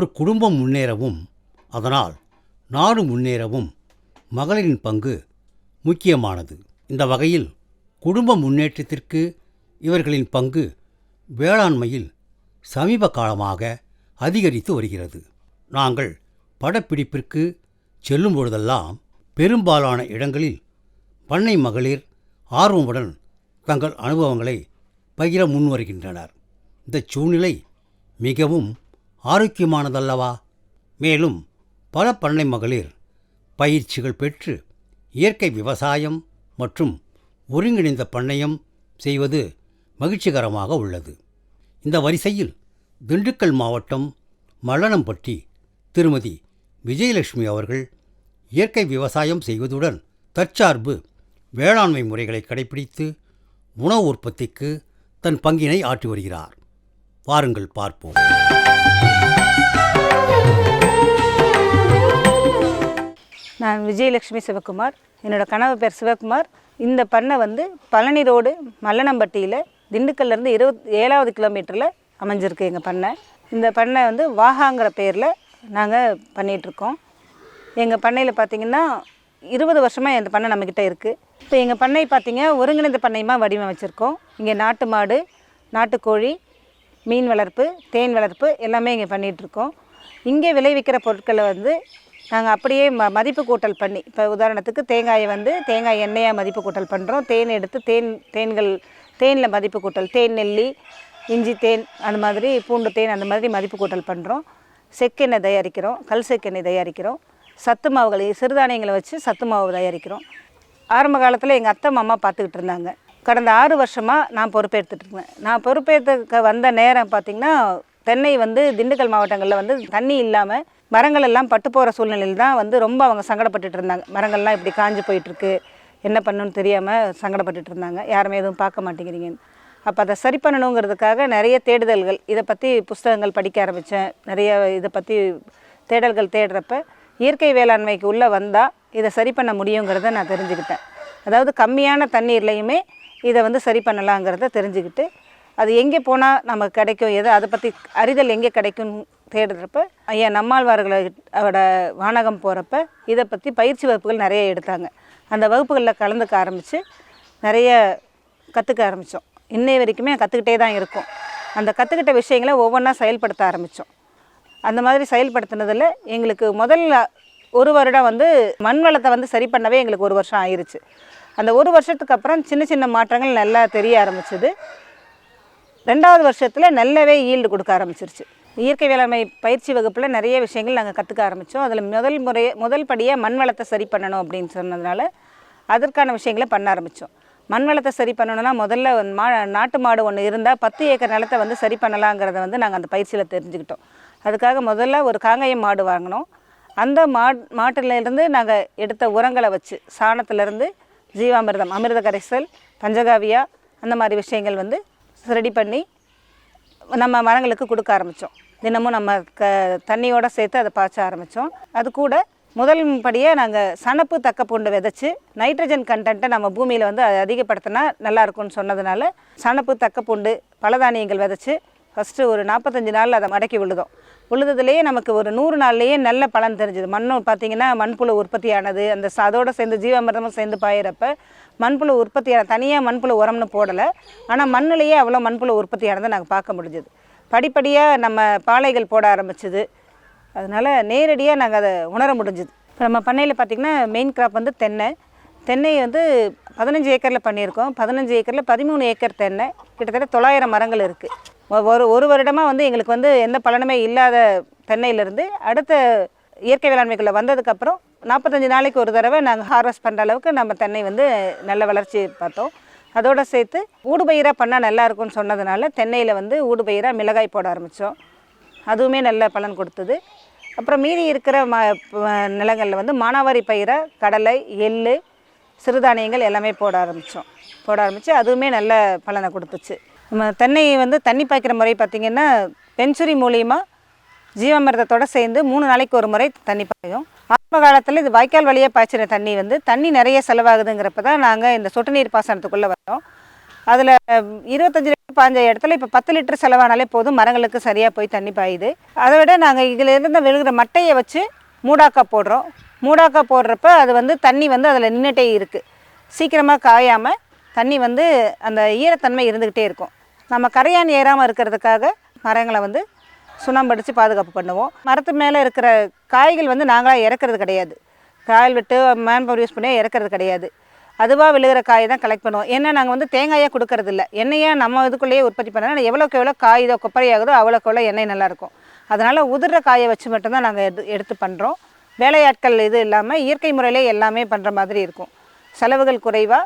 ஒரு குடும்பம் முன்னேறவும் அதனால் நாடு முன்னேறவும் மகளிரின் பங்கு முக்கியமானது. இந்த வகையில் குடும்ப முன்னேற்றத்திற்கு இவர்களின் பங்கு வேளாண்மையில் சமீப காலமாக அதிகரித்து வருகிறது. நாங்கள் படப்பிடிப்பிற்கு செல்லும் பொழுதெல்லாம் பெரும்பாலான இடங்களில் பண்ணை மகளிர் ஆர்வமுடன் தங்கள் அனுபவங்களை பகிர முன்வருகின்றனர். இந்த சூழ்நிலை மிகவும் ஆரோக்கியமானதல்லவா? மேலும் பல பண்ணை மகளிர் பயிற்சிகள் பெற்று இயற்கை விவசாயம் மற்றும் ஒருங்கிணைந்த பண்ணையம் செய்வது மகிழ்ச்சிகரமாக உள்ளது. இந்த வரிசையில் திண்டுக்கல் மாவட்டம் மல்லனம்பட்டி திருமதி விஜயலட்சுமி அவர்கள் இயற்கை விவசாயம் செய்வதுடன் தற்சார்பு வேளாண்மை முறைகளை கடைபிடித்து உணவு உற்பத்திக்கு தன் பங்கினை ஆற்றி வருகிறார். வாருங்கள் பார்ப்போம். நான் விஜயலட்சுமி சிவகுமார் என்னோட கனவு பேர் சிவகுமார். இந்த பண்ணை வந்து பழனி ரோடு மல்லனம்பட்டியில் திண்டுக்கல்லேருந்து இருபத் ஏழாவது கிலோமீட்டரில் அமைஞ்சிருக்கு எங்கள் பண்ணை. இந்த பண்ணை வந்து வாகாங்கிற பேரில் நாங்கள் பண்ணிகிட்ருக்கோம் எங்கள் பண்ணையில் பார்த்திங்கன்னா இருபது வருஷமாக இந்த பண்ணை நம்மக்கிட்ட இருக்குது இப்போ எங்கள் பண்ணை பார்த்திங்க ஒருங்கிணைந்த பண்ணையமாக வடிவமைச்சிருக்கோம். இங்கே நாட்டு மாடு நாட்டுக்கோழி மீன் வளர்ப்பு தேன் வளர்ப்பு எல்லாமே இங்கே பண்ணிகிட்ருக்கோம் இங்கே விளைவிக்கிற பொருட்களை வந்து நாங்கள் அப்படியே ம மதிப்பு கூட்டல் பண்ணி இப்போ உதாரணத்துக்கு தேங்காயை வந்து தேங்காய் எண்ணெயாக மதிப்பு கூட்டல் பண்ணுறோம் தேன் எடுத்து தேன் தேன்கள் தேனில் மதிப்பு கூட்டல் தேன் நெல்லி இஞ்சி தேன் அந்த மாதிரி பூண்டு தேன் அந்த மாதிரி மதிப்பு கூட்டல் பண்ணுறோம் செக்கெண்ணெய் தயாரிக்கிறோம் கல் செக்கெண்ணெய் தயாரிக்கிறோம். சத்து மாவுகளை சிறுதானியங்களை வச்சு சத்து மாவு தயாரிக்கிறோம். ஆரம்ப காலத்தில் எங்கள் அத்தை மாமா பார்த்துக்கிட்டு இருந்தாங்க. கடந்த ஆறு வருஷமாக நான் பொறுப்பேற்றுட்டு இருந்தேன். நான் பொறுப்பேற்றுக்க வந்த நேரம் பார்த்திங்கன்னா தென்னை வந்து திண்டுக்கல் மாவட்டங்களில் வந்து தண்ணி இல்லாமல் மரங்கள் எல்லாம் பட்டு போகிற சூழ்நிலையில் தான் வந்து ரொம்ப அவங்க சங்கடப்பட்டுட்டு இருந்தாங்க. மரங்கள்லாம் இப்படி காஞ்சு போயிட்டுருக்கு. என்ன பண்ணணும்னு தெரியாமல் சங்கடப்பட்டுட்டு இருந்தாங்க. யாருமே எதுவும் பார்க்க மாட்டேங்கிறீங்கன்னு அப்போ அதை சரி பண்ணணுங்கிறதுக்காக நிறைய தேடுதல்கள் இதை பற்றி புஸ்தகங்கள் படிக்க ஆரம்பித்தேன் நிறைய இதை பற்றி தேடல்கள் தேடுறப்ப இயற்கை வேளாண்மைக்கு உள்ளே வந்தால் இதை சரி பண்ண முடியுங்கிறத நான் தெரிஞ்சுக்கிட்டேன். அதாவது கம்மியான தண்ணீர்லையுமே இதை வந்து சரி பண்ணலாங்கிறத தெரிஞ்சுக்கிட்டு அது எங்கே போனால் நமக்கு கிடைக்கும் எது அதை பற்றி அறிதல் எங்கே கிடைக்கும் தேடுறப்ப ஐயா நம்மாழ்வார்களை அவட வானகம் போகிறப்ப இதை பற்றி பயிற்சி வகுப்புகள் நிறைய எடுத்தாங்க. அந்த வகுப்புகளில் கலந்துக்க ஆரம்பித்து நிறைய கற்றுக்க ஆரம்பித்தோம் இன்னை வரைக்குமே கற்றுக்கிட்டே தான் இருக்கோம். அந்த கற்றுக்கிட்ட விஷயங்களை ஒவ்வொன்றா செயல்படுத்த ஆரம்பித்தோம் அந்த மாதிரி செயல்படுத்தினதில் எங்களுக்கு முதல்ல ஒரு வருடம் வந்து மண் வளத்தை வந்து சரி பண்ணவே எங்களுக்கு ஒரு வருஷம் ஆயிருச்சு. அந்த ஒரு வருஷத்துக்கு அப்புறம் சின்ன சின்ன மாற்றங்கள் நல்லா தெரிய ஆரம்பிச்சது. ரெண்டாவது வருஷத்தில் நல்லாவே ஈல்டு கொடுக்க ஆரம்பிச்சிருச்சு. இயற்கை வேளாண்மை பயிற்சி வகுப்பில் நிறைய விஷயங்கள் நாங்கள் கற்றுக்க ஆரம்பித்தோம் அதில் முதல் முறைய முதல் படியாக மண் வளத்தை சரி பண்ணணும் அப்படின்னு சொன்னதுனால அதற்கான விஷயங்களை பண்ண ஆரம்பித்தோம் மண் வளத்தை சரி பண்ணணும்னா முதல்ல மா நாட்டு மாடு ஒன்று இருந்தால் பத்து ஏக்கர் நிலத்தை வந்து சரி பண்ணலாங்கிறத வந்து நாங்கள் அந்த பயிற்சியில் தெரிஞ்சுக்கிட்டோம். அதுக்காக முதல்ல ஒரு காங்கயம் மாடு வாங்கினோம். அந்த மாட் மாட்டிலேருந்து நாங்கள் எடுத்த உரங்களை வச்சு சாணத்திலேருந்து ஜீவாமிர்தம் அமிர்த கரைசல் பஞ்சகாவியா அந்த மாதிரி விஷயங்கள் வந்து ரெடி பண்ணி நம்ம மரங்களுக்கு கொடுக்க ஆரம்பித்தோம் தினமும் நம்ம க தண்ணியோடு சேர்த்து அதை பாய்ச்ச ஆரம்பித்தோம் அது கூட முதல் படியாக நாங்கள் சணப்பு தக்க பூண்டு விதைச்சி நைட்ரஜன் கண்டென்ட்டை நம்ம பூமியில் வந்து அதை அதிகப்படுத்தினா நல்லா இருக்கும்னு சொன்னதுனால சணப்பு தக்க பூண்டு பலதானியங்கள் விதைச்சி ஃபஸ்ட்டு ஒரு நாற்பத்தஞ்சு நாளில் அதை மடக்கி விழுதோம். விழுந்ததுலேயே நமக்கு ஒரு நூறு நாள்லேயே நல்ல பலன் தெரிஞ்சுது. மண்ணும் பார்த்திங்கன்னா மண்புழு உற்பத்தியானது. அந்த ச- அதோட சேர்ந்து ஜீவமிரதமும் சேர்ந்து பாயிறப்ப மண்புழு உற்பத்தியான தனியாக மண்புழு உரம்னு போடலை. ஆனால் மண்ணிலேயே அவ்வளோ மண்புழு உற்பத்தியானதை நாங்கள் பார்க்க முடிஞ்சுது. படிப்படியாக நம்ம பாலைகள் போட ஆரம்பிச்சது. அதனால் நேரடியாக நாங்கள் அதை உணர முடிஞ்சுது. இப்போ நம்ம பண்ணையில் பார்த்திங்கன்னா மெயின் கிராப் வந்து தென்னை. தென்னை வந்து பதினஞ்சு ஏக்கரில் பண்ணியிருக்கோம். பதினஞ்சு ஏக்கரில் பதிமூணு ஏக்கர் தென்னை. கிட்டத்தட்ட தொள்ளாயிரம் மரங்கள் இருக்குது ஒரு ஒரு வருடமாக வந்து எங்களுக்கு வந்து எந்த பலனுமே இல்லாத தென்னையிலேருந்து அடுத்த இயற்கை வேளாண்மைக்குள்ளே வந்ததுக்கப்புறம் நாற்பத்தஞ்சு நாளைக்கு ஒரு தடவை நாங்கள் ஹார்வெஸ்ட் பண்ணுற அளவுக்கு நம்ம தென்னை வந்து நல்ல வளர்ச்சி பார்த்தோம். அதோடு சேர்த்து ஊடுபயிராக பண்ணால் நல்லா இருக்கும்னு சொன்னதுனால தென்னையில் வந்து ஊடுபயிராக மிளகாய் போட ஆரம்பித்தோம் அதுவுமே நல்ல பலன் கொடுத்தது. அப்புறம் மீதி இருக்கிற ம நிலங்களில் வந்து மானாவாரி பயிரை கடலை எள்ளு சிறுதானியங்கள் எல்லாமே போட ஆரம்பித்தோம் போட ஆரம்பித்து அதுவுமே நல்ல பலனை கொடுத்துச்சு. நம்ம தென்னை வந்து தண்ணி பாய்க்கிற முறை பார்த்திங்கன்னா பென்சுரி மூலியமாக ஜீவாமிர்தத்தோட சேர்ந்து மூணு நாளைக்கு ஒரு முறை தண்ணி பாயும். ஆரம்ப காலத்தில் இது வாய்க்கால் வழியாக பாய்ச்சின தண்ணி வந்து தண்ணி நிறைய செலவாகுதுங்கிறப்ப தான் நாங்கள் இந்த சொட்டு நீர் பாசனத்துக்குள்ளே வரோம் அதில் இருபத்தஞ்சி பாஞ்ச இடத்துல இப்போ பத்து லிட்டர் செலவானாலே போதும் மரங்களுக்கு சரியாக போய் தண்ணி பாயுது. அதை விட நாங்கள் இதில் இருந்து விழுகிற மட்டையை வச்சு மூடாக்கா போடுறோம். மூடாக்கா போடுறப்ப அது வந்து தண்ணி வந்து அதில் நின்றுட்டே இருக்குது சீக்கிரமாக காயாமல் தண்ணி வந்து அந்த ஈரத்தன்மை இருந்துக்கிட்டே இருக்கும். நம்ம கரையான் ஏறாமல் இருக்கிறதுக்காக மரங்களை வந்து சுண்ணாம்படித்து பாதுகாப்பு பண்ணுவோம். மரத்து மேலே இருக்கிற காய்கள் வந்து நாங்களாக இறக்குறது கிடையாது. காயில் விட்டு மேன் பவர் யூஸ் பண்ணி இறக்குறது கிடையாது. அதுவாக விழுகிற காய் தான் கலெக்ட் பண்ணுவோம். ஏன்னா நாங்கள் வந்து தேங்காயாக கொடுக்கறது இல்லை எண்ணெயை நம்ம இதுக்குள்ளேயே உற்பத்தி பண்ணால் எவ்வளோக்கு எவ்வளோ காய் இதோ கொப்பரையாகுதோ அவ்வளோக்கு எவ்வளோ எண்ணெய் நல்லாயிருக்கும் அதனால் உதிர்ற காயை வச்சு மட்டும்தான் நாங்கள் எடு எடுத்து பண்ணுறோம் வேலையாட்கள் இது இல்லாமல் இயற்கை முறையிலே எல்லாமே பண்ணுற மாதிரி இருக்கும். செலவுகள் குறைவாக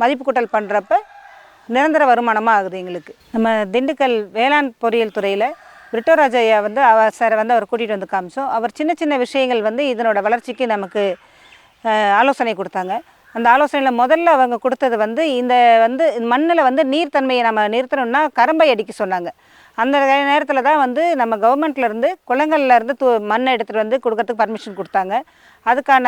மதிப்பு கூட்டல் பண்ணுறப்ப நிரந்தர வருமானமாக ஆகுது எங்களுக்கு. நம்ம திண்டுக்கல் வேளாண் பொறியியல் துறையில் விட்டோராஜ் வந்து அவர் சாரை வந்து அவர் கூட்டிகிட்டு வந்து காமிச்சோம். அவர் சின்ன சின்ன விஷயங்கள் வந்து இதனோட வளர்ச்சிக்கு நமக்கு ஆலோசனை கொடுத்தாங்க. அந்த ஆலோசனையில் முதல்ல அவங்க கொடுத்தது வந்து இந்த வந்து மண்ணில் வந்து நீர்த்தன்மையை நம்ம நிறுத்தணும்னா கரும்பை அடிக்க சொன்னாங்க. அந்த நேரத்தில் தான் வந்து நம்ம கவர்மெண்ட்லேருந்து குளங்கள்லேருந்து தூ மண்ணை எடுத்துகிட்டு வந்து கொடுக்கறதுக்கு பர்மிஷன் கொடுத்தாங்க. அதுக்கான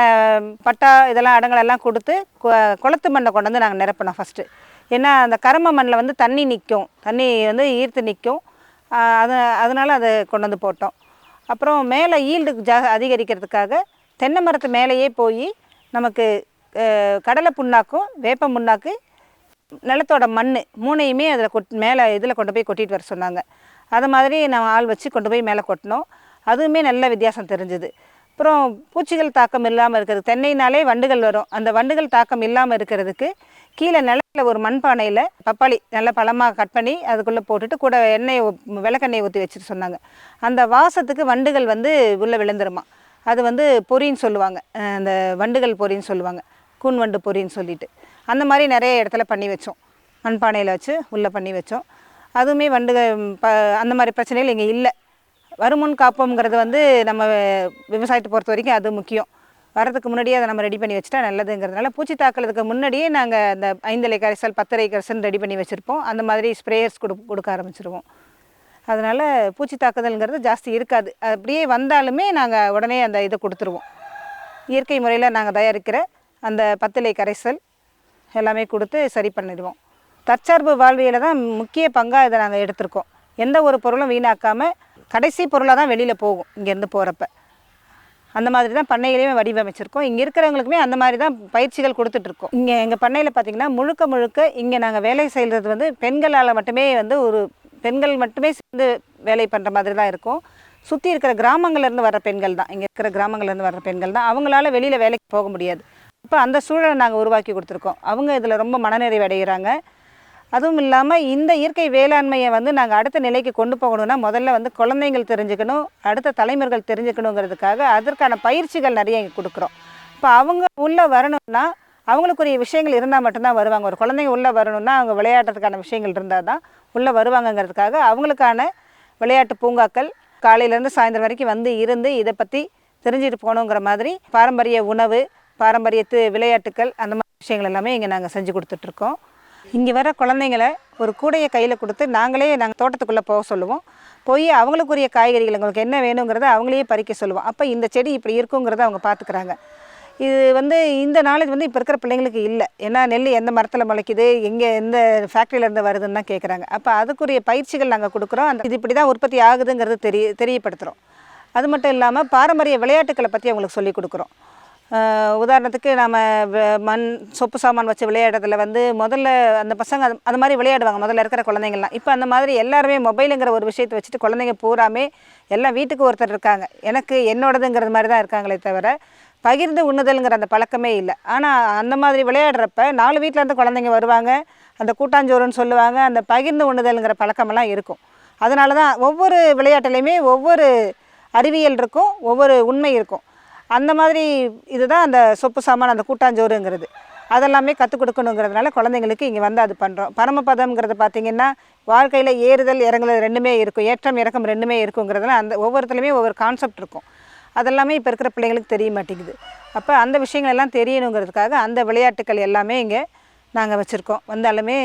பட்டா இதெல்லாம் அடங்களெல்லாம் கொடுத்து கு- குளத்து மண்ணை கொண்டு வந்து நாங்கள் நிரப்பினோம் ஃபஸ்ட்டு ஏன்னா அந்த கரும மண்ணில் வந்து தண்ணி நிற்கும் தண்ணி வந்து ஈர்த்து நிற்கும் அது அதனால் அதை கொண்டு வந்து போட்டோம். அப்புறம் மேலே ஈல்டு ஜா அதிகரிக்கிறதுக்காக தென்னை மரத்து மேலேயே போய் நமக்கு கடலை புண்ணாக்கும் வேப்ப புண்ணாக்கு நிலத்தோட மண் மூணையுமே அதில் கொட் மேலே இதில் கொண்டு போய் கொட்டிட்டு வர சொன்னாங்க. அது மாதிரி நான் ஆள் வச்சு கொண்டு போய் மேலே கொட்டினோம். அதுவுமே நல்ல வித்தியாசம் தெரிஞ்சுது. அப்புறம் பூச்சிகள் தாக்கம் இல்லாமல் இருக்கிறது. தென்னைனாலே வண்டுகள் வரும். அந்த வண்டுகள் தாக்கம் இல்லாமல் இருக்கிறதுக்கு கீழே நிலத்தில் ஒரு மண்பானையில் பப்பாளி நல்லா பழமாக கட் பண்ணி அதுக்குள்ளே போட்டுட்டு கூட எண்ணெய் விளக்கெண்ணெய் ஊற்றி வச்சுட்டு சொன்னாங்க. அந்த வாசத்துக்கு வண்டுகள் வந்து உள்ளே விழுந்துருமா. அது வந்து பொரின்னு சொல்லுவாங்க. அந்த வண்டுகள் பொரின்னு சொல்லுவாங்க. கூன் வண்டு பொரின்னு சொல்லிட்டு. அந்த மாதிரி நிறைய இடத்துல பண்ணி வச்சோம். மண்பானையில் வச்சு உள்ளே பண்ணி வச்சோம். அதுவுமே வண்டுகள் ப அந்த மாதிரி பிரச்சனைகள் இங்கே இல்லை. வருமுன் காப்போம்ங்கிறது வந்து நம்ம விவசாயத்தை பொறுத்த வரைக்கும் அது முக்கியம். வரதுக்கு முன்னாடியே அதை நம்ம ரெடி பண்ணி வச்சுட்டா நல்லதுங்கிறதுனால பூச்சி தாக்குறதுக்கு முன்னாடியே நாங்கள் அந்த ஐந்தலை கரைசல் பத்தரை கரைசல் ரெடி பண்ணி வச்சுருப்போம். அந்த மாதிரி ஸ்ப்ரேயர்ஸ் கொடு கொடுக்க ஆரம்பிச்சிருவோம். அதனால் பூச்சி தாக்குதல்ங்கிறது ஜாஸ்தி இருக்காது. அப்படியே வந்தாலுமே நாங்கள் உடனே அந்த இதை கொடுத்துருவோம். இயற்கை முறையில் நாங்கள் தயாரிக்கிற அந்த பத்திலை கரைசல் எல்லாமே கொடுத்து சரி பண்ணிடுவோம். தற்சார்பு வாழ்வியில் தான் முக்கிய பங்காக இதை நாங்கள் எடுத்திருக்கோம். எந்த ஒரு பொருளும் வீணாக்காமல் கடைசி பொருளாக தான் வெளியில் போகும் இங்கேருந்து போகிறப்ப அந்த மாதிரி தான் பண்ணையிலையுமே வடிவமைச்சிருக்கோம். இங்கே இருக்கிறவங்களுக்குமே அந்த மாதிரி தான் பயிற்சிகள் கொடுத்துட்ருக்கோம் இங்கே எங்கள் பண்ணையில் பார்த்திங்கன்னா முழுக்க முழுக்க இங்கே நாங்கள் வேலை செய்கிறது வந்து பெண்களால் மட்டுமே வந்து ஒரு பெண்கள் மட்டுமே சேர்ந்து வேலை பண்ணுற மாதிரி தான் இருக்கும். சுற்றி இருக்கிற கிராமங்கள்லேருந்து வர்ற பெண்கள் தான். இங்கே இருக்கிற கிராமங்கள்லேருந்து வர்ற பெண்கள் தான். அவங்களால வெளியில் வேலைக்கு போக முடியாது. இப்போ அந்த சூழலை நாங்கள் உருவாக்கி கொடுத்துருக்கோம். அவங்க இதில் ரொம்ப மனநிறைவு அடைகிறாங்க. அதுவும் இல்லாமல் இந்த இயற்கை வேளாண்மையை வந்து நாங்கள் அடுத்த நிலைக்கு கொண்டு போகணும்னா முதல்ல வந்து குழந்தைங்கள் தெரிஞ்சுக்கணும் அடுத்த தலைமுறைகள் தெரிஞ்சுக்கணுங்கிறதுக்காக அதற்கான பயிற்சிகள் நிறைய இங்கே கொடுக்குறோம். இப்போ அவங்க உள்ளே வரணும்னா அவங்களுக்குரிய விஷயங்கள் இருந்தால் மட்டும்தான் வருவாங்க. ஒரு குழந்தைங்க உள்ளே வரணும்னா அவங்க விளையாடுறதுக்கான விஷயங்கள் இருந்தால் தான் உள்ளே வருவாங்கங்கிறதுக்காக அவங்களுக்கான விளையாட்டு பூங்காக்கள் காலையிலேருந்து சாயந்தரம் வரைக்கும் வந்து இருந்து இதை பற்றி தெரிஞ்சுட்டு போகணுங்கிற மாதிரி பாரம்பரிய உணவு பாரம்பரியத்து விளையாட்டுக்கள் அந்த மாதிரி விஷயங்கள் எல்லாமே இங்கே நாங்கள் செஞ்சு கொடுத்துட்ருக்கோம் இங்கே வர குழந்தைங்களை ஒரு கூடையை கையில் கொடுத்து நாங்களே நாங்கள் தோட்டத்துக்குள்ளே போக சொல்லுவோம். போய் அவங்களுக்குரிய காய்கறிகள் உங்களுக்கு என்ன வேணுங்கிறத அவங்களையே பறிக்க சொல்லுவோம். அப்போ இந்த செடி இப்படி இருக்குங்கிறத அவங்க பார்த்துக்கிறாங்க இது வந்து இந்த நாலேஜ் வந்து இப்போ இருக்கிற பிள்ளைங்களுக்கு இல்லை. ஏன்னா நெல் எந்த மரத்தில் முளைக்குது எங்கே எந்த ஃபேக்ட்ரியிலேருந்து வருதுன்னு தான் கேட்குறாங்க அப்போ அதுக்குரிய பயிற்சிகள் நாங்கள் கொடுக்குறோம். அந்த இது இப்படி தான் உற்பத்தி ஆகுதுங்கிறது தெரிய தெரியப்படுத்துகிறோம் அது மட்டும் இல்லாமல் பாரம்பரிய விளையாட்டுக்களை பற்றி அவங்களுக்கு சொல்லிக் கொடுக்குறோம். உதாரணத்துக்கு நம்ம மண் சொப்பு சாமான் வச்சு விளையாடுறதுல வந்து முதல்ல அந்த பசங்க அது அது மாதிரி விளையாடுவாங்க முதல்ல இருக்கிற குழந்தைங்கள்லாம். இப்போ அந்த மாதிரி எல்லாருமே மொபைலுங்கிற ஒரு விஷயத்தை வச்சுட்டு குழந்தைங்க பூராமே எல்லாம் வீட்டுக்கு ஒருத்தர் இருக்காங்க. எனக்கு என்னோடதுங்கிறது மாதிரி தான் இருக்காங்களே தவிர பகிர்ந்து உண்ணுதல்ங்கிற அந்த பழக்கமே இல்லை. ஆனால் அந்த மாதிரி விளையாடுறப்ப நாலு வீட்டில் இருந்து குழந்தைங்க வருவாங்க அந்த கூட்டாஞ்சோறுன்னு சொல்லுவாங்க அந்த பகிர்ந்து உண்ணுதல்ங்கிற பழக்கமெல்லாம் இருக்கும். அதனால தான் ஒவ்வொரு விளையாட்டுலையுமே ஒவ்வொரு அறிவியல் இருக்கும் ஒவ்வொரு உண்மை இருக்கும். அந்த மாதிரி இதுதான் அந்த சொப்பு சாமான் அந்த கூட்டாஞ்சோறுங்கிறது. அதெல்லாமே கற்றுக் கொடுக்கணுங்கிறதுனால குழந்தைங்களுக்கு இங்கே வந்து அது பண்ணுறோம் பரமபதம்ங்கிறது பார்த்திங்கன்னா வாழ்க்கையில் ஏறுதல் இறங்குதல் ரெண்டுமே இருக்கும். ஏற்றம் இறக்கம் ரெண்டுமே இருக்குங்கிறதுல அந்த ஒவ்வொருத்தலையுமே ஒவ்வொரு கான்செப்ட் இருக்கும். அதெல்லாமே இப்போ இருக்கிற பிள்ளைங்களுக்கு தெரிய மாட்டேங்குது. அப்போ அந்த விஷயங்கள் எல்லாம் தெரியணுங்கிறதுக்காக அந்த விளையாட்டுக்கள் எல்லாமே இங்கே நாங்கள் வச்சுருக்கோம். வந்தாலுமே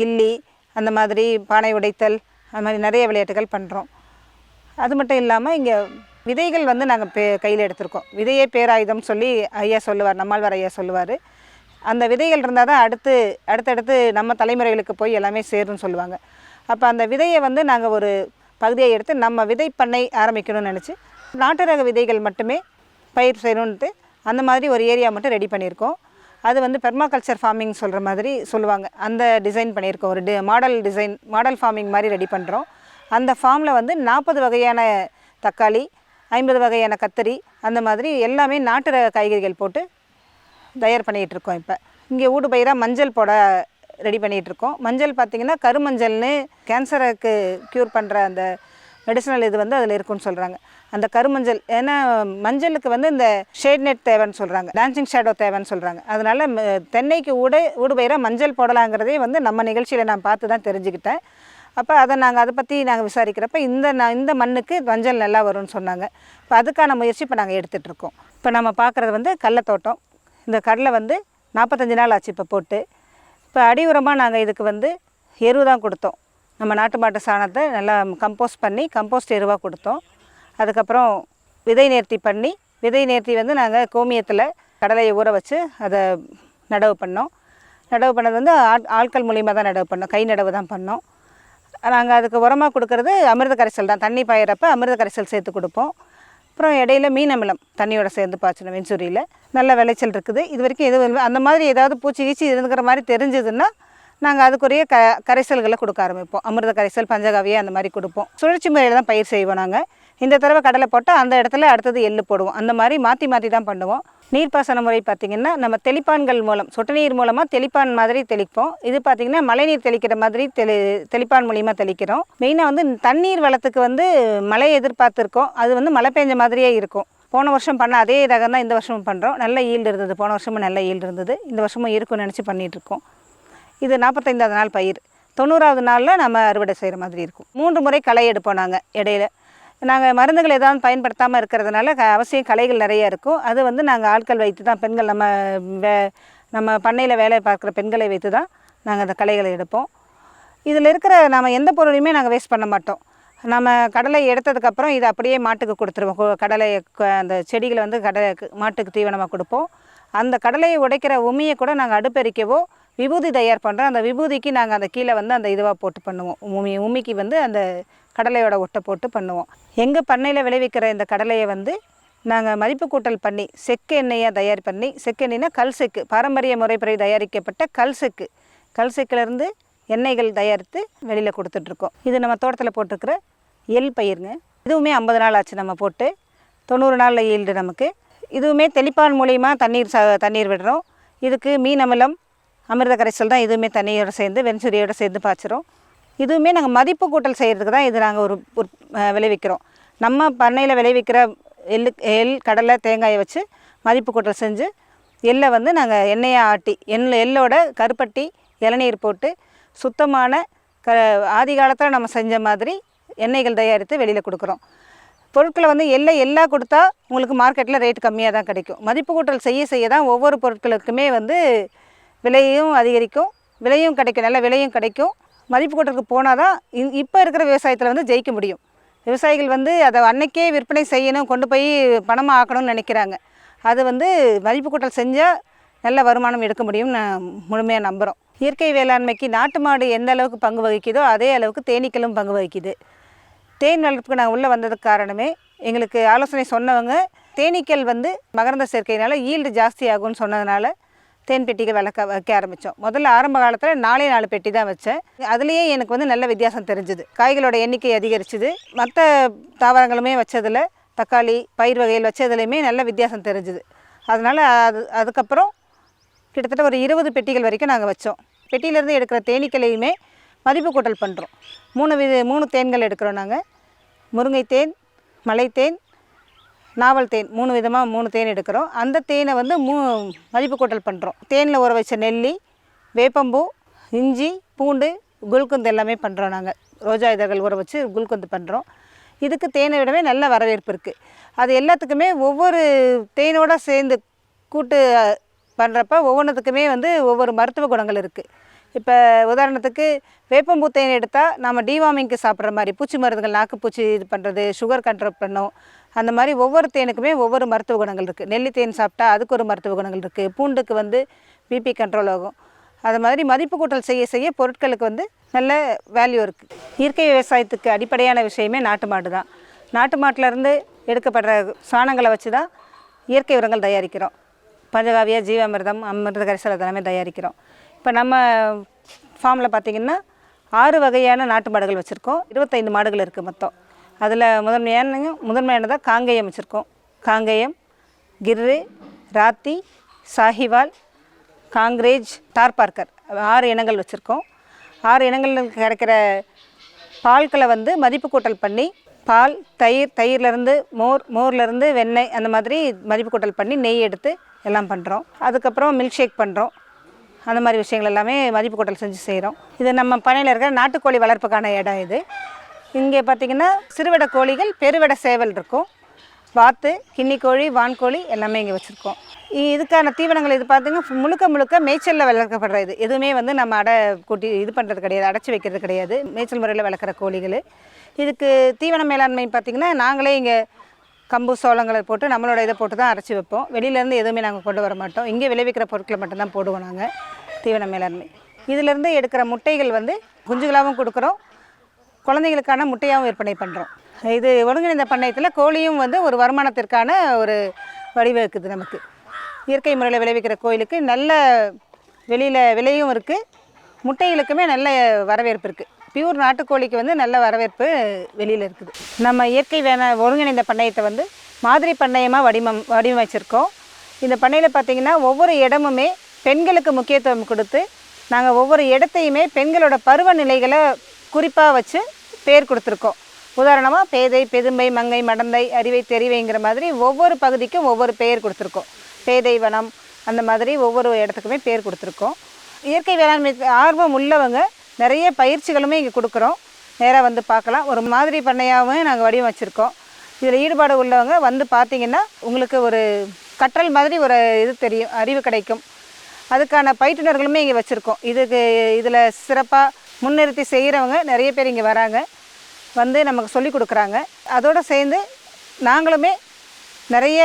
கில்லி அந்த மாதிரி பானை உடைத்தல் அந்த மாதிரி நிறைய விளையாட்டுகள் பண்ணுறோம் அது மட்டும் இல்லாமல் இங்கே விதைகள் வந்து நாங்கள் பே கையில் எடுத்திருக்கோம். விதையே பேராயுதம் சொல்லி ஐயா சொல்லுவார் நம்மாழ்வார் ஐயா சொல்லுவார். அந்த விதைகள் இருந்தால் தான் அடுத்து அடுத்தடுத்து நம்ம தலைமுறைகளுக்கு போய் எல்லாமே சேரும்னு சொல்லுவாங்க. அப்போ அந்த விதையை வந்து நாங்கள் ஒரு பகுதியை எடுத்து நம்ம விதை பண்ணை ஆரம்பிக்கணும்னு நினச்சி நாட்டு ரக விதைகள் மட்டுமே பயிர் செய்யணுன்ட்டு அந்த மாதிரி ஒரு ஏரியா மட்டும் ரெடி பண்ணியிருக்கோம். அது வந்து பெர்மாகல்ச்சர் ஃபார்மிங் சொல்கிற மாதிரி சொல்லுவாங்க. அந்த டிசைன் பண்ணியிருக்கோம். ஒரு D model design model forming மாதிரி ரெடி பண்ணுறோம் அந்த ஃபார்மில் வந்து நாற்பது வகையான தக்காளி ஐம்பது வகையான கத்தரி அந்த மாதிரி எல்லாமே நாட்டு ரக காய்கறிகள் போட்டு தயார் பண்ணிகிட்டு இருக்கோம் இப்போ. இங்கே ஊடு பயிராக மஞ்சள் போட ரெடி பண்ணிகிட்டு இருக்கோம் மஞ்சள் பார்த்திங்கன்னா கருமஞ்சள்னு கேன்சருக்கு க்யூர் பண்ணுற அந்த மெடிசனல் இது வந்து அதில் இருக்குன்னு சொல்கிறாங்க. அந்த கருமஞ்சள் ஏன்னா மஞ்சளுக்கு வந்து இந்த ஷேட் நெட் தேவைன்னு சொல்கிறாங்க. டான்சிங் ஷேடோ தேவைன்னு சொல்கிறாங்க. அதனால் தென்னைக்கு ஊட ஊடு பயிராக மஞ்சள் போடலாங்கிறதே வந்து நம்ம நிகழ்ச்சியில் நான் பார்த்து தான் தெரிஞ்சுக்கிட்டேன். அப்போ அதை நாங்கள் அதை பற்றி நாங்கள் விசாரிக்கிறப்ப இந்த நான் இந்த மண்ணுக்கு மஞ்சள் நல்லா வரும்னு சொன்னாங்க. இப்போ அதுக்கான முயற்சி இப்போ நாங்கள் எடுத்துகிட்ருக்கோம் இப்போ நம்ம பார்க்குறது வந்து கடலத்தோட்டம். இந்த கடலை வந்து நாற்பத்தஞ்சு நாள் ஆச்சு இப்போ போட்டு. இப்போ அடி உரமாக நாங்கள் இதுக்கு வந்து எரு தான் கொடுத்தோம். நம்ம நாட்டு மாட்டு சாணத்தை நல்லா கம்போஸ்ட் பண்ணி கம்போஸ்ட் எருவாக கொடுத்தோம். அதுக்கப்புறம் விதை நேர்த்தி பண்ணி விதை நேர்த்தி வந்து நாங்கள் கோமியத்தில் கடலையை ஊற வச்சு அதை நடவு பண்ணோம். நடவு பண்ணது வந்து ஆட் ஆட்கள் மூலியமாக தான் நடவு பண்ணோம். கை நடவு தான் பண்ணோம். நாங்கள் அதுக்கு உரமாக கொடுக்கறது அமிர்த கரைசல் தான். தண்ணி பாயிறப்ப அமிர்த கரைசல் சேர்த்து கொடுப்போம். அப்புறம் இடையில மீன் அமிலம் தண்ணியோட சேர்ந்து பாய்ச்சணும் வெஞ்சூரியில். நல்ல விளைச்சல் இருக்குது. இது வரைக்கும் எதுவும் அந்த மாதிரி ஏதாவது பூச்சி கீச்சி இருந்துக்கிற மாதிரி தெரிஞ்சதுன்னா நாங்கள் அதுக்குரிய க கரைசல்களை கொடுக்க ஆரம்பிப்போம். அமிர்த கரைசல் பஞ்சகாவியை அந்த மாதிரி கொடுப்போம். சுழற்சி முறையில் தான் பயிர் செய்வோம் நாங்கள் இந்த தடவை கடலை போட்டால் அந்த இடத்துல அடுத்தது எள்ளு போடுவோம். அந்த மாதிரி மாற்றி மாற்றி தான் பண்ணுவோம். நீர்ப்பாசன முறை பார்த்திங்கன்னா நம்ம தெளிப்பான்கள் மூலம் சொட்டு நீர் மூலமாக தெளிப்பான் மாதிரி தெளிப்போம். இது பார்த்திங்கன்னா மழைநீர் தெளிக்கிற மாதிரி தெளி தெளிப்பான் மூலியமாக தெளிக்கிறோம். மெயினாக வந்து தண்ணீர் வளத்துக்கு வந்து மழை எதிர்பார்த்துருக்கோம். அது வந்து மழை பெஞ்ச மாதிரியே இருக்கும். போன வருஷம் பண்ண அதே ரகம் தான் இந்த வருஷமும் பண்ணுறோம் நல்ல ஈல்டு இருந்தது. போன வருஷமும் நல்ல ஈல்டு இருந்தது. இந்த வருஷமும் இருக்கும்னு நினச்சி பண்ணிகிட்ருக்கோம் இது நாற்பத்தைந்தாவது நாள் பயிர். தொண்ணூறாவது நாளில் நம்ம அறுவடை செய்கிற மாதிரி இருக்கும். மூன்று முறை களை எடுப்போம் நாங்கள் இடையில நாங்கள் மருந்துகள் எதாவது பயன்படுத்தாமல் இருக்கிறதுனால க- அவசியம் கலைகள் நிறைய இருக்கும். அது வந்து நாங்கள் ஆட்கள் வைத்து தான் பெண்கள் நம்ம வே நம்ம பண்ணையில் வேலை பார்க்குற பெண்களை வைத்து தான் நாங்கள் அந்த கலைகளை எடுப்போம். இதில் இருக்கிற நம்ம எந்த பொருளையுமே நாங்கள் வேஸ்ட் பண்ண மாட்டோம். நம்ம கடலை எடுத்ததுக்கப்புறம் இதை அப்படியே மாட்டுக்கு கொடுத்துருவோம். கடலை க- அந்த செடிகளை வந்து கடலை மாட்டுக்கு தீவனமாக கொடுப்போம். அந்த கடலையை உடைக்கிற உமியை கூட நாங்கள் அடுப்பெரிக்கவோ விபூதி தயார் பண்ணுறோம் அந்த விபூதிக்கு நாங்கள் அந்த கீழே வந்து அந்த இதுவாக போட்டு பண்ணுவோம். உமி உமிக்கு வந்து அந்த கடலையோட ஒட்டை போட்டு பண்ணுவோம். எங்கள் பண்ணையில் விளைவிக்கிற இந்த கடலையை வந்து நாங்கள் மதிப்பு கூட்டல் பண்ணி செக்கு எண்ணெயை தயார் பண்ணி செக்கு எண்ணெய்னா கல் செக்கு பாரம்பரிய முறைப்படி தயாரிக்கப்பட்ட கல் செக்கு. கல் செக்கிலேருந்து எண்ணெய்கள் தயாரித்து வெளியில் கொடுத்துட்ருக்கோம் இது நம்ம தோட்டத்தில் போட்டிருக்கிற எள் பயிருங்க. இதுவுமே ஐம்பது நாள் ஆச்சு நம்ம போட்டு. தொண்ணூறு நாளில் ஈல்டு நமக்கு. இதுவுமே தெளிப்பான் மூலியமாக தண்ணீர் ச தண்ணீர் விடுறோம். இதுக்கு மீன் அமிலம் அமிர்த கரைசல் தான் இதுவுமே தண்ணியோட சேர்ந்து வெண்சுரியோட சேர்ந்து பாய்ச்சிரும் இதுவுமே நாங்கள் மதிப்பு கூட்டல் செய்கிறதுக்கு தான் இது நாங்கள் ஒரு ஒரு விளைவிக்கிறோம். நம்ம பண்ணையில் விளைவிக்கிற எள்ளு எள் கடலை தேங்காயை வச்சு மதிப்பு கூட்டல் செஞ்சு எள்ளை வந்து நாங்கள் எண்ணெயை ஆட்டி எள் எள்ளோட கருப்பட்டி இளநீர் போட்டு சுத்தமான க ஆதி காலத்தில் நம்ம செஞ்ச மாதிரி எண்ணெய்கள் தயாரித்து வெளியில் கொடுக்குறோம். பொருட்களை வந்து எல்லை எல்லா கொடுத்தா உங்களுக்கு மார்க்கெட்டில் ரேட் கம்மியாக தான் கிடைக்கும். மதிப்பு கூட்டல் செய்ய செய்ய தான் ஒவ்வொரு பொருட்களுக்குமே வந்து விலையும் அதிகரிக்கும். விலையும் கிடைக்கும் நல்ல விலையும் கிடைக்கும். மதிப்பு கூட்டத்துக்கு போனால் தான் இப்போ இருக்கிற விவசாயத்தில் வந்து ஜெயிக்க முடியும். விவசாயிகள் வந்து அதை அன்னைக்கே விற்பனை செய்யணும் கொண்டு போய் பணமாக ஆக்கணும்னு நினைக்கிறாங்க. அது வந்து மதிப்பு கூட்டல் செஞ்சால் நல்ல வருமானம் எடுக்க முடியும்னு நான் முழுமையாக நம்புகிறோம் இயற்கை வேளாண்மைக்கு நாட்டு மாடு எந்த அளவுக்கு பங்கு வகிக்குதோ அதே அளவுக்கு தேனீக்களும் பங்கு வகிக்குது. தேன் வளர்ப்புக்கு நாங்கள் உள்ளே வந்ததுக்கு காரணமே எங்களுக்கு ஆலோசனை சொன்னவங்க தேனீக்கள் வந்து மகரந்த சேர்க்கையினால ஈல்டு ஜாஸ்தி ஆகும்னு சொன்னதுனால தேன் பெட்டிகள் வளர்க்க வைக்க ஆரம்பித்தோம் முதல்ல ஆரம்ப காலத்தில் நாலே நாலு பெட்டி தான் வச்சேன். அதுலேயே எனக்கு வந்து நல்ல வித்தியாசம் தெரிஞ்சுது. காய்களோட எண்ணிக்கை அதிகரிச்சுது. மற்ற தாவரங்களுமே வச்சதில் தக்காளி பயிர் வகைகள் வச்சதுலேயுமே நல்ல வித்தியாசம் தெரிஞ்சுது. அதனால் அது அதுக்கப்புறம் கிட்டத்தட்ட ஒரு இருபது பெட்டிகள் வரைக்கும் நாங்கள் வச்சோம். பெட்டியிலேருந்து எடுக்கிற தேனீக்களையுமே மதிப்பு கூட்டல் பண்ணுறோம் மூணு வித மூணு தேன்கள் எடுக்கிறோம் நாங்கள் முருங்கை தேன் மலைத்தேன் நாவல் தேன் மூணு விதமாக மூணு தேன் எடுக்கிறோம். அந்த தேனை வந்து மூ மதிப்பு கூட்டல் பண்ணுறோம் தேனில் ஊற வச்ச நெல்லி வேப்பம்பூ இஞ்சி பூண்டு குல்குந்து எல்லாமே பண்ணுறோம் நாங்கள் ரோஜா இதழ்கள் ஊற வச்சு குல்குந்து பண்ணுறோம் இதுக்கு தேனை விடவே நல்ல வரவேற்பு இருக்குது அது எல்லாத்துக்குமே ஒவ்வொரு தேனோட சேர்ந்து கூட்டு பண்ணுறப்ப ஒவ்வொன்றுத்துக்குமே வந்து ஒவ்வொரு மருத்துவ குணங்கள் இருக்குது இப்போ உதாரணத்துக்கு வேப்பம்பூ தேன் எடுத்தால் நம்ம டிவாமிங்க்கு சாப்பிட்ற மாதிரி பூச்சி மருந்துகள் நாக்குப்பூச்சி இது பண்ணுறது சுகர் கண்ட்ரோல் பண்ணும் அந்த மாதிரி ஒவ்வொரு தேனுக்குமே ஒவ்வொரு மருத்துவ குணங்கள் இருக்குது நெல்லி தேன் சாப்பிட்டா அதுக்கு ஒரு மருத்துவ குணங்கள் இருக்குது பூண்டுக்கு வந்து பிபி கண்ட்ரோல் ஆகும். அது மாதிரி மதிப்பு கூட்டல் செய்ய செய்ய பொருட்களுக்கு வந்து நல்ல வேல்யூ இருக்குது இயற்கை விவசாயத்துக்கு அடிப்படையான விஷயமே நாட்டு மாடு தான். நாட்டு மாட்டிலேருந்து எடுக்கப்படுற சாணங்களை வச்சு தான் இயற்கை உரங்கள் தயாரிக்கிறோம். பஞ்சகாவியா ஜீவாமிர்தம் அமிர்த கரிசல் எல்லாமே தயாரிக்கிறோம். இப்போ நம்ம ஃபார்மில் பார்த்திங்கன்னா ஆறு வகையான நாட்டு மாடுகள் வச்சுருக்கோம். இருபத்தைந்து மாடுகள் இருக்குது மொத்தம். அதில் முதன்மையான முதன்மையானதாக காங்கேயம் வச்சுருக்கோம். காங்கேயம் கிர்ரு ராத்தி சாஹிவால் காங்கிரேஜ் டார்பார்க்கர் ஆறு இனங்கள் வச்சுருக்கோம். ஆறு இனங்கள் கிடைக்கிற பால்களை வந்து மதிப்பு கூட்டல் பண்ணி பால் தயிர் தயிர்லேருந்து மோர் மோர்லேருந்து வெண்ணெய் அந்த மாதிரி மதிப்பு கூட்டல் பண்ணி நெய் எடுத்து எல்லாம் பண்ணுறோம் அதுக்கப்புறம் மில்க் ஷேக் பண்ணுறோம் அந்த மாதிரி விஷயங்கள் எல்லாமே மதிப்பு கூட்டல் செஞ்சு செய்கிறோம் இது நம்ம பனையில் இருக்கிற நாட்டுக்கோழி வளர்ப்புக்கான இடம் இது. இங்கே பார்த்திங்கன்னா சிறுவிட கோழிகள் பெருவிட சேவல் இருக்கும். வாத்து கிண்ணிக்கோழி வான்கோழி எல்லாமே இங்கே வச்சுருக்கோம். இதுக்கான தீவனங்கள் இது பார்த்திங்கன்னா முழுக்க முழுக்க மேய்ச்சலில் வளர்க்கப்படுற இது. எதுவுமே வந்து நம்ம அடை கூட்டி இது பண்ணுறது கிடையாது அடைச்சி வைக்கிறது கிடையாது. மேய்ச்சல் முறையில் வளர்க்குற கோழிகள். இதுக்கு தீவன மேலாண்மை பார்த்திங்கன்னா நாங்களே இங்கே கம்பு சோளங்களை போட்டு நம்மளோட இதை போட்டு தான் அரைச்சி வைப்போம். வெளியிலேருந்து எதுவுமே நாங்கள் கொண்டு வர மாட்டோம். இங்கே விளைவிக்கிற பொருட்களை மட்டும்தான் போடுவோம் நாங்கள் தீவன மேலாண்மை. இதிலேருந்து எடுக்கிற முட்டைகள் வந்து குஞ்சுகளாகவும் கொடுக்குறோம். குழந்தைகளுக்கான முட்டையாகவும் விற்பனை பண்ணுறோம் இது ஒருங்கிணைந்த பண்ணையத்தில் கோழியும் வந்து ஒரு வருமானத்திற்கான ஒரு வழிவகுக்குது நமக்கு. இயற்கை முறையில் விளைவிக்கிற கோயிலுக்கு நல்ல வெளியில் விலையும் இருக்குது முட்டைகளுக்குமே நல்ல வரவேற்பு இருக்குது பியூர் நாட்டுக்கோழிக்கு வந்து நல்ல வரவேற்பு வெளியில் இருக்குது. நம்ம இயற்கை வேண ஒருங்கிணைந்த பண்ணையத்தை வந்து மாதிரி பண்ணையமாக வடிவம் வடிவமைச்சிருக்கோம். இந்த பண்ணையில் பார்த்திங்கன்னா ஒவ்வொரு இடமுமே பெண்களுக்கு முக்கியத்துவம் கொடுத்து நாங்கள் ஒவ்வொரு இடத்தையுமே பெண்களோட பருவநிலைகளை குறிப்பாக வச்சு பேர் கொடுத்துருக்கோம். உதாரணமாக பேதை பெதும்பை மங்கை மடந்தை அறிவை தெரிவைங்கிற மாதிரி ஒவ்வொரு பகுதிக்கும் ஒவ்வொரு பெயர் கொடுத்துருக்கோம். பேதை வனம் அந்த மாதிரி ஒவ்வொரு இடத்துக்குமே பேர் கொடுத்துருக்கோம். இயற்கை வேளாண்மை ஆர்வம் உள்ளவங்க நிறைய பயிற்சிகளுமே இங்கே கொடுக்குறோம். நேராக வந்து பார்க்கலாம். ஒரு மாதிரி பண்ணையாகவும் நாங்கள் வடிவமைச்சிருக்கோம். இதில் ஈடுபாடு உள்ளவங்க வந்து பார்த்தீங்கன்னா உங்களுக்கு ஒரு கற்றல் மாதிரி ஒரு இது தெரியும் அறிவு கிடைக்கும். அதுக்கான பயிற்றுனர்களுமே இங்கே வச்சுருக்கோம். இதுக்கு இதில் சிறப்பாக முன்னிறுத்தி செய்கிறவங்க நிறைய பேர் இங்கே வராங்க. வந்து நமக்கு சொல்லி கொடுக்குறாங்க. அதோடு சேர்ந்து நாங்களுமே நிறைய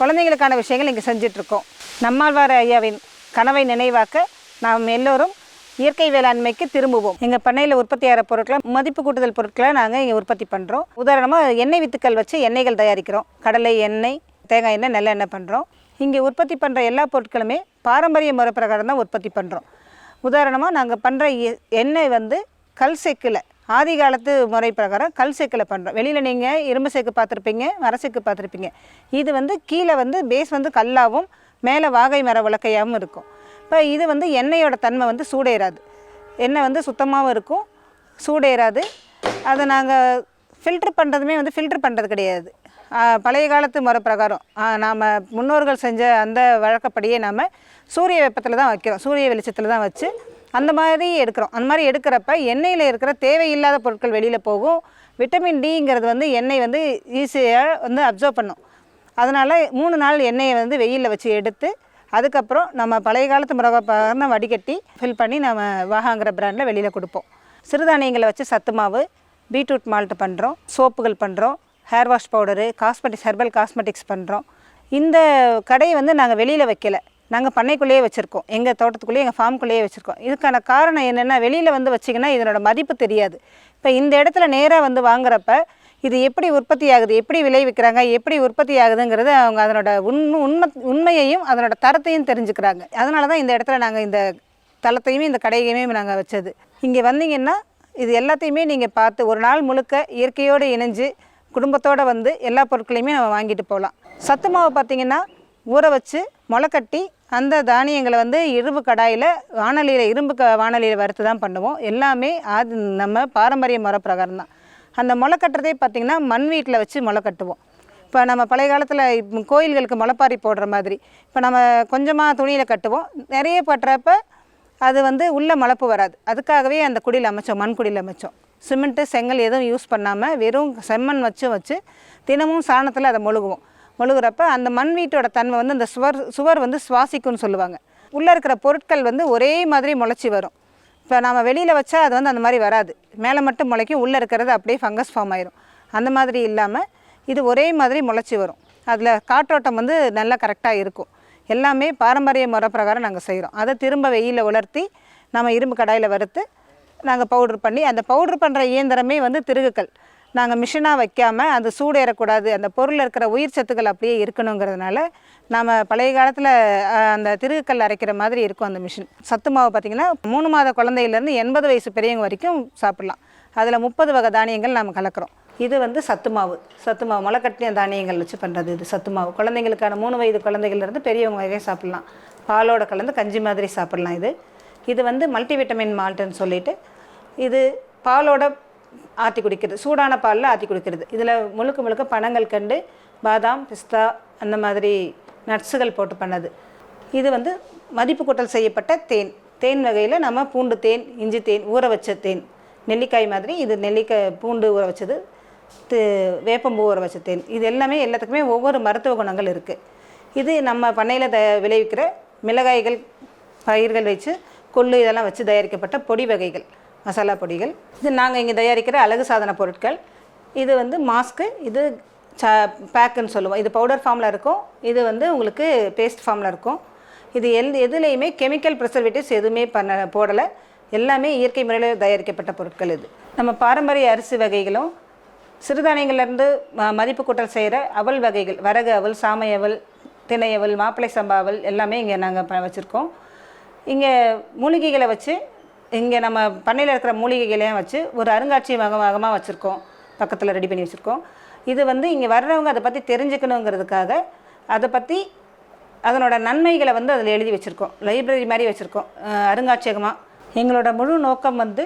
குழந்தைங்களுக்கான விஷயங்கள் இங்கே செஞ்சிட்ருக்கோம். நம்மாழ்வார் ஐயாவின் கனவை நினைவாக்க நாம் எல்லோரும் இயற்கை வேளாண்மைக்கு திரும்புவோம். எங்கள் பண்ணையில் உற்பத்தி ஆகிற பொருட்களை மதிப்பு கூட்டுதல் பொருட்களை நாங்கள் இங்கே உற்பத்தி பண்ணுறோம் உதாரணமாக எண்ணெய் வித்துக்கள் வச்சு எண்ணெய்கள் தயாரிக்கிறோம். கடலை எண்ணெய் தேங்காய் எண்ணெய் நல்லெண்ணெய் பண்ணுறோம் இங்கே உற்பத்தி பண்ணுற எல்லா பொருட்களுமே பாரம்பரிய முறை பிரகாரம் தான் உற்பத்தி பண்ணுறோம் உதாரணமாக நாங்கள் பண்ணுற எண்ணெய் வந்து கல் செக்கில் ஆதி காலத்து முறை பிரகாரம் கல் செக்கில் பண்ணுறோம் வெளியில் நீங்கள் இரும்பு செக்கு பார்த்துருப்பீங்க மர சேக்கு பார்த்துருப்பீங்க. இது வந்து கீழே வந்து பேஸ் வந்து கல்லாகவும் மேலே வாகை மர விளக்கையாகவும் இருக்கும். இப்போ இது வந்து எண்ணெயோட தன்மை வந்து சூடேறாது. எண்ணெய் வந்து சுத்தமாகவும் இருக்கும் சூடேறாது. அதை நாங்கள் ஃபில்ட்ரு பண்ணுறதுமே வந்து ஃபில்ட்ரு பண்ணுறது கிடையாது. பழைய காலத்து முறை பிரகாரம் நாம் முன்னோர்கள் செஞ்ச அந்த வழக்கப்படியே நாம் சூரிய வெப்பத்தில் தான் வைக்கிறோம். சூரிய வெளிச்சத்தில் தான் வச்சு அந்த மாதிரி எடுக்கிறோம். அந்த மாதிரி எடுக்கிறப்ப எண்ணெயில் இருக்கிற தேவையில்லாத பொருட்கள் வெளியில் போகும். விட்டமின் டிங்கிறது வந்து எண்ணெய் வந்து ஈஸியாக வந்து அப்சர்வ் பண்ணும். அதனால் மூணு நாள் எண்ணெயை வந்து வெயிலில் வச்சு எடுத்து அதுக்கப்புறம் நம்ம பழைய காலத்து முறை வடிகட்டி ஃபில் பண்ணி நம்ம வாகாங்கிற பிராண்டில் வெளியில் கொடுப்போம். சிறுதானியங்களை வச்சு சத்து மாவு பீட்ரூட் மால்ட் பண்ணுறோம் சோப்புகள் பண்ணுறோம் hair wash powder cosmetics herbal cosmetics பண்ணுறோம் இந்த கடையை வந்து நாங்கள் வெளியில் வைக்கலை. நாங்கள் பண்ணைக்குள்ளேயே வச்சுருக்கோம். எங்கள் தோட்டத்துக்குள்ளேயே எங்கள் ஃபார்முக்குள்ளேயே வச்சுருக்கோம். இதுக்கான காரணம் என்னென்னா வெளியில் வந்து வச்சிங்கன்னா இதனோட மதிப்பு தெரியாது. இப்போ இந்த இடத்துல நேராக வந்து வாங்குறப்ப இது எப்படி உற்பத்தி ஆகுது எப்படி விளைவிக்கிறாங்க எப்படி உற்பத்தி ஆகுதுங்கிறது அவங்க அதனோட உண்மை உண்மை உண்மையையும் அதனோட தரத்தையும் தெரிஞ்சுக்கிறாங்க. அதனால தான் இந்த இடத்துல நாங்கள் இந்த தளத்தையுமே இந்த கடையுமே நாங்கள் வச்சது. இங்கே வந்தீங்கன்னா இது எல்லாத்தையுமே நீங்கள் பார்த்து ஒரு நாள் முழுக்க இயற்கையோடு இணைஞ்சு குடும்பத்தோடு வந்து எல்லா பொருட்களையுமே நம்ம வாங்கிட்டு போகலாம். சத்து மாவு பார்த்திங்கன்னா ஊற வச்சு முளைக்கட்டி அந்த தானியங்களை வந்து இரும்பு கடாயில் வானொலியில் இரும்பு க வானொலியில் வறுத்து தான் பண்ணுவோம். எல்லாமே அது நம்ம பாரம்பரிய முறை பிரகாரம் தான். அந்த முளை கட்டுறதே பார்த்திங்கன்னா மண் வீட்டில் வச்சு முளை கட்டுவோம். இப்போ நம்ம பழைய காலத்தில் கோயில்களுக்கு முளைப்பாரி போடுற மாதிரி. இப்போ நம்ம கொஞ்சமாக துணியில் கட்டுவோம். நிறைய பட்டுறப்ப அது வந்து உள்ளே மலப்பு வராது. அதுக்காகவே அந்த குடியில் அமைச்சோம் மண் குடியில் அமைச்சோம். சிமெண்ட்டு செங்கல் எதுவும் யூஸ் பண்ணாமல் வெறும் செம்மண் வச்சு வச்சு தினமும் சாணத்தில் அதை மொழுகுவோம். முழுகிறப்ப அந்த மண் வீட்டோட தன்மை வந்து அந்த சுவர் சுவர் வந்து சுவாசிக்கும்னு சொல்லுவாங்க. உள்ளே இருக்கிற பொருட்கள் வந்து ஒரே மாதிரி முளைச்சி வரும். இப்போ நம்ம வெளியில் வச்சா அது வந்து அந்த மாதிரி வராது. மேலே மட்டும் முளைக்கும் உள்ளே இருக்கிறது அப்படியே ஃபங்கஸ் ஃபார்ம் ஆயிரும். அந்த மாதிரி இல்லாமல் இது ஒரே மாதிரி முளைச்சி வரும். அதில் காற்றோட்டம் வந்து நல்லா கரெக்டாக இருக்கும். எல்லாமே பாரம்பரிய முறை பிரகாரம் நாங்கள் செய்கிறோம் அதை திரும்ப வெயிலில் உலர்த்தி நம்ம இரும்பு கடாயில் வறுத்து நாங்கள் பவுட்ரு பண்ணி அந்த பவுட்ரு பண்ணுற இயந்திரமே வந்து திருகுக்கல் நாங்கள் மிஷினாக வைக்காமல் அது சூடு ஏறக்கூடாது அந்த பொருளில் இருக்கிற உயிர் சத்துக்கள் அப்படியே இருக்கணுங்கிறதுனால நாம் பழைய காலத்தில் அந்த திருகுக்கல் அரைக்கிற மாதிரி இருக்கும் அந்த மிஷின் சத்து மாவு பார்த்திங்கன்னா மூணு மாத குழந்தையிலேருந்து எண்பது வயசு பெரியவங்க வரைக்கும் சாப்பிட்லாம். அதில் முப்பது வகை தானியங்கள் நம்ம கலக்கிறோம். இது வந்து சத்து மாவு. சத்து மாவு முளைக்கட்டின தானியங்கள் வச்சு பண்ணுறது இது சத்து மாவு. குழந்தைங்களுக்கான மூணு வயது குழந்தைகள்லேருந்து பெரியவங்க வகையை சாப்பிட்லாம். பாலோட கலந்து கஞ்சி மாதிரி சாப்பிட்லாம் இது. இது வந்து மல்டிவிட்டமின் மால்ட்டுன்னு சொல்லிட்டு இது பாலோட ஆற்றி குடிக்கிறது சூடான பாலில் ஆற்றி குடிக்கிறது. இதில் முழுக்க முழுக்க பணங்கள் கண்டு பாதாம் பிஸ்தா அந்த மாதிரி நட்ஸுகள் போட்டு பண்ணது. இது வந்து மதிப்பு கூட்டல் செய்யப்பட்ட தேன். தேன் வகையில் நம்ம பூண்டு தேன் இஞ்சி தேன் ஊற வச்ச தேன். நெல்லிக்காய் மாதிரி இது நெல்லிக்காய் பூண்டு ஊற வச்சது வேப்பம்பூ ஊற வச்ச தேன். இது எல்லாமே எல்லாத்துக்குமே ஒவ்வொரு மருத்துவ குணங்கள் இருக்குது இது நம்ம பண்ணையில் த விளைவிக்கிற மிளகாய்கள் பயிர்கள் வச்சு கொள்ளு இதெல்லாம் வச்சு தயாரிக்கப்பட்ட பொடி வகைகள். மசாலா பொடிகள். இது நாங்கள் இங்கே தயாரிக்கிற அழகு சாதன பொருட்கள். இது வந்து மாஸ்க்கு இது ச பேக்குன்னு சொல்லுவோம். இது பவுடர் ஃபார்மில் இருக்கும். இது வந்து உங்களுக்கு பேஸ்ட் ஃபார்மில் இருக்கும். இது எல் எதுலேயுமே கெமிக்கல் ப்ரிசர்வேட்டிவ்ஸ் எதுவுமே பண்ண போடலை. எல்லாமே இயற்கை முறையில் தயாரிக்கப்பட்ட பொருட்கள் இது. நம்ம பாரம்பரிய அரிசி வகைகளும் சிறுதானியங்கள்லேருந்து ம- மதிப்பு கூட்டல் செய்கிற அவல் வகைகள் வரகு அவல் சாமை அவல் திணை அவல் மாப்பிள்ளை சம்பா அவல் எல்லாமே இங்கே நாங்கள் ப வச்சுருக்கோம். இங்கே மூலிகைகளை வச்சு இங்கே நம்ம பண்ணையில் இருக்கிற மூலிகைகளையும் வச்சு ஒரு அருங்காட்சியகமாக வச்சுருக்கோம். பக்கத்தில் ரெடி பண்ணி வச்சுருக்கோம். இது வந்து இங்கே வர்றவங்க அதை பற்றி தெரிஞ்சுக்கணுங்கிறதுக்காக அதை பற்றி அதனோட நன்மைகளை வந்து அதில் எழுதி வச்சுருக்கோம். லைப்ரரி மாதிரி வச்சுருக்கோம். அருங்காட்சியகமாக எங்களோட முழு நோக்கம் வந்து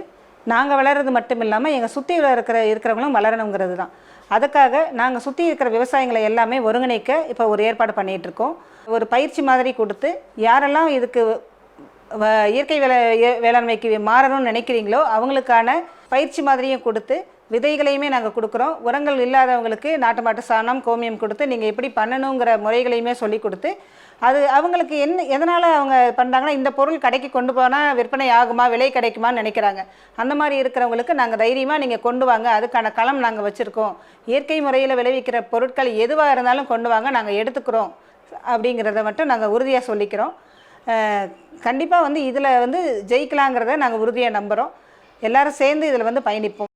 நாங்கள் வளர்றது மட்டும் இல்லாமல் எங்கள் சுற்றியில் இருக்கிற இருக்கிறவங்களும் வளரணுங்கிறது தான். அதுக்காக நாங்கள் சுற்றி இருக்கிற விவசாயங்களை எல்லாமே ஒருங்கிணைக்க இப்போ ஒரு ஏற்பாடு பண்ணிகிட்ருக்கோம் ஒரு பயிற்சி மாதிரி கொடுத்து யாரெல்லாம் இதுக்கு இயற்கை வேளா வேளாண்மைக்கு மாறணும்னு நினைக்கிறீங்களோ அவங்களுக்கான பயிற்சி மாதிரியும் கொடுத்து விதைகளையுமே நாங்கள் கொடுக்குறோம். உரங்கள் இல்லாதவங்களுக்கு நாட்டு மாட்டு சாணம் கோமியம் கொடுத்து நீங்கள் எப்படி பண்ணணுங்கிற முறைகளையுமே சொல்லி கொடுத்து அது அவங்களுக்கு என்ன எதனால் அவங்க பண்ணுறாங்கன்னா இந்த பொருள் கடைக்கு கொண்டு போனால் விற்பனை ஆகுமா விலை கிடைக்குமான்னு நினைக்கிறாங்க. அந்த மாதிரி இருக்கிறவங்களுக்கு நாங்கள் தைரியமாக நீங்கள் கொண்டு வாங்க அதுக்கான களம் நாங்கள் வச்சுருக்கோம். இயற்கை முறையில் விளைவிக்கிற பொருட்கள் எதுவாக இருந்தாலும் கொண்டு வாங்க நாங்கள் எடுத்துக்கிறோம். அப்படிங்கிறத மட்டும் நாங்கள் உறுதியாக சொல்லிக்கிறோம். கண்டிப்பாக வந்து இதில் வந்து ஜெயிக்கலாங்கிறத நாங்கள் உறுதியாக நம்புகிறோம் எல்லாரும் சேர்ந்து இதில் வந்து பயணிப்போம்.